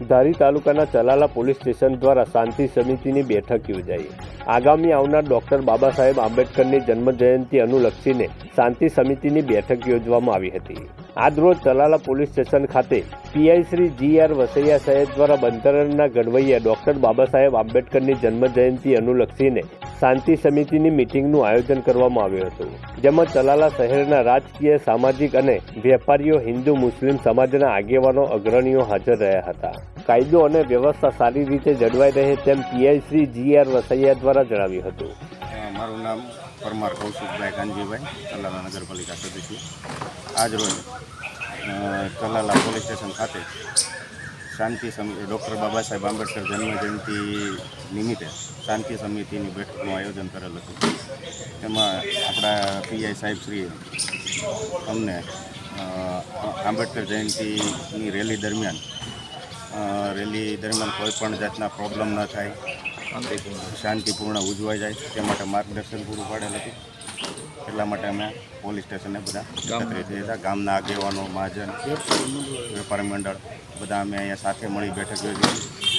ધારી તાલુકાના Chalala police station દ્વારા શાંતિ સમિતિની બેઠક યોજાઈ. આગામી આવનાર ડોક્ટર બાબા સાહેબ આંબેડકરની જન્મજયંતિ અનુલક્ષીને શાંતિ સમિતિની બેઠક યોજવામાં આવી હતી. આજરોજ ચલાલા પોલીસ સ્ટેશન ખાતે PI Shri G R Vasaiya સાહેબ દ્વારા બંધારણના ઘડવૈયા ડોક્ટર બાબા સાહેબ આંબેડકરની જન્મજયંતિ અનુલક્ષીને શાંતિ સમિતિની મિટિંગનું આયોજન કરવામાં આવ્યું હતું, જેમાં ચલાલા શહેરના રાજકીય, સામાજિક અને વેપારીઓ, હિન્દુ, મુસ્લિમ સમાજના આગેવાનો, અગ્રણીઓ હાજર રહ્યા હતા. કાયદો અને વ્યવસ્થા સારી રીતે જળવાઈ રહે તેમ PI Shri G R Vasaiya દ્વારા જણાવ્યું હતું. મારું નામ પરમાર કૌશિકભાઈ કાનજીભાઈ ચલાલા નગરપાલિકા સદસ્ય આજરોજ ચલાલા પોલીસ સ્ટેશન ખાતે શાંતિ સમિતિ ડૉક્ટર બાબા સાહેબ આંબેડકર જન્મજયંતિ નિમિત્તે શાંતિ સમિતિની બેઠકનું આયોજન કરેલ હતું. તેમાં આપણા પીઆઈ સાહેબ શ્રીએ અમને આંબેડકર જયંતિની રેલી દરમિયાન રેલી દરમિયાન કોઈ પણ જાતના પ્રોબ્લેમ ન થાય શાંતિપૂર્ણ ઉજવાઈ જાય તે માટે માર્ગદર્શન પૂરું પાડેલ હતું. એટલા માટે અમે પોલીસ સ્ટેશને બધા એકત્રિત થયા હતા. ગામના આગેવાનો મહાજન વેપારી મંડળ બધા અમે અહીંયા સાથે મળી બેઠક યોજી.